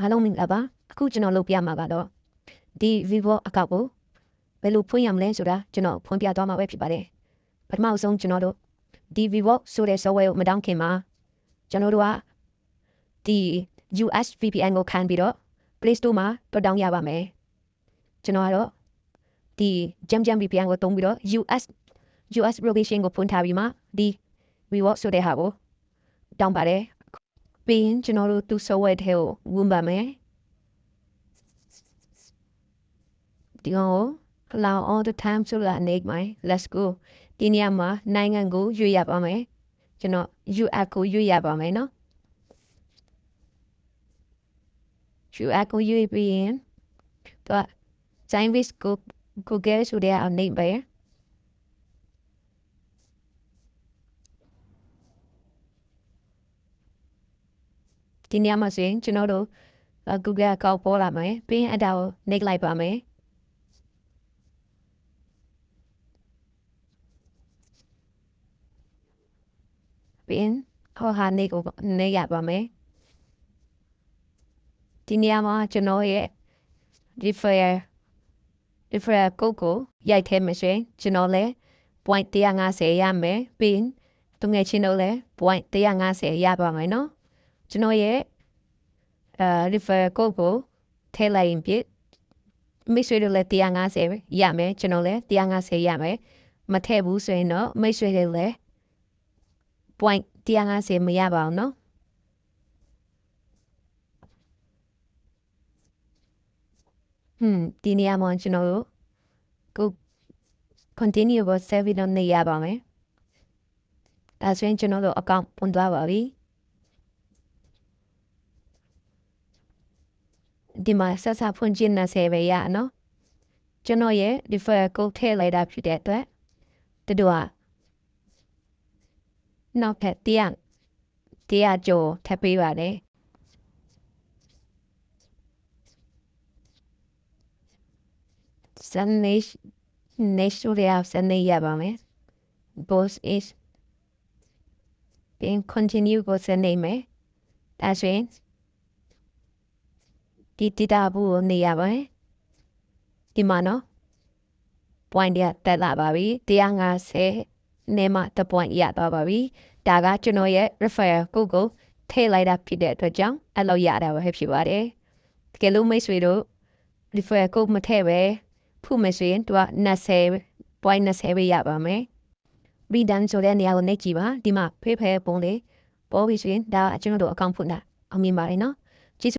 အားလုံးမင်္ဂလာပါအခုကျွန်တော်လုပ်ပြမှာကတော့ဒီ Vivo အကောင့်ကိုဘယ်လိုဖွင့်ရမလဲဆိုတာကျွန်တော်ဖွင့်ပြသွားမှာပဲဖြစ်ပါတယ်ပထမဆုံးကျွန်တော်တို့ဒီ Vivo ဆိုတဲ့ software ကိုမတောင်းခင်မှာကျွန်တော်တို့ကဒီ US VPN ကိုခံပြီးတော့ Play Store မှာတော့တောင်းရပါမယ်ကျွန်တော်ကတော့ဒီ Jam Jam VPN ကိုတုံးပြီးတော့ US US location ကိုဖွင့်ထားပြီးမှဒီ Vivo ဆိုတဲ့ဟာကိုတောင်းပါတယ် ပြီးရင်ကျွန်တော်တို့သူ software ထဲကိုဝင်ပါမယ်ဒီကောင်ကို allow all the time ဆိုတာနေမှာ let's go ဒီနေရာမှာနိုင်ငံကိုရွေးရပါမယ်ကျွန်တော် US ကိုရွေးရပါမယ်နော် US ကိုရွေးပြီးရင်တော့ Chinese ကို Google ဆိုတဲ့အနေပဲ ဒီနေရာမှာဆိုရင်ကျွန်တော်တို့ Google account ပေါ်လာမယ်ပြီးရင်အဲ့ဒါကိုနှိပ်လိုက်ပါမယ်ပြီးရင်ဟောဟာနေကိုနေရပါမယ်ဒီနေရာမှာကျွန်တော်ရဲ့ refer refer code ကိုရိုက်ထဲမှာဆိုရင်ကျွန်တော်လည်း point 150ရမယ်ပြီးရင်သူငယ်ချင်းတို့လည်း point 150ရပါမယ်နော် ကျွန်တော်ရဲ့အဲ refer code ကိုထည့်လိုက်ရင်ပြမိတ်ဆွေတို့လည်း150ရမယ်ကျွန်တော်လည်း150ရမယ်မထည့်ဘူးဆိုရင်တော့မိတ်ဆွေတွေလည်း point 150မရပါဘူးနော်ဟွန်းဒီနေရာမှာကျွန်တော်တို့ကို continue ကို save လုပ်နေရပါမယ်ဒါဆိုရင်ကျွန်တော်တို့ account ပွန်သွားပါပြီ ဒီမှာဆက်စဖွင့်ခြင်းနဲ့ဆယ်ပဲရနော်ကျွန်တော်ရဲ့ defer code ထည့်လိုက်တာဖြစ်တဲ့အတွက်တတူကနောက်ထပ်တရားတရားကျော်ထပ်ပေးပါတယ်စနေနေဆိုရစနေရပါမယ် boss is being continue ကိုစနေမယ်ဒါဆိုရင် ဒီတတာဘူးကိုနေရပါတယ်ဒီမှာနော် point ရတက်လာပါပြီ150နေမှာတ point ရသွားပါပြီဒါကကျွန်တော်ရဲ့ referral code ကိုထည့်လိုက်တာဖြစ်တဲ့အတွက်ကြောင့်အဲ့လိုရတာပဲဖြစ်ပါတယ်တကယ်လို့မိတ်ဆွေတို့ referral code မထည့်ပဲဖုမယ်ဆိုရင်သူက20 point 20ပဲရပါမယ်ပြီးဒန်ဆိုတဲ့နေရာကိုနှိပ်ကြည့်ပါဒီမှာဖေးဖဲပုံလေးပေါ်ပြီးဆိုရင်ဒါကျွန်တော်တို့အကောင့်ဖွင့်တာအောင်မြင်ပါတယ်နော်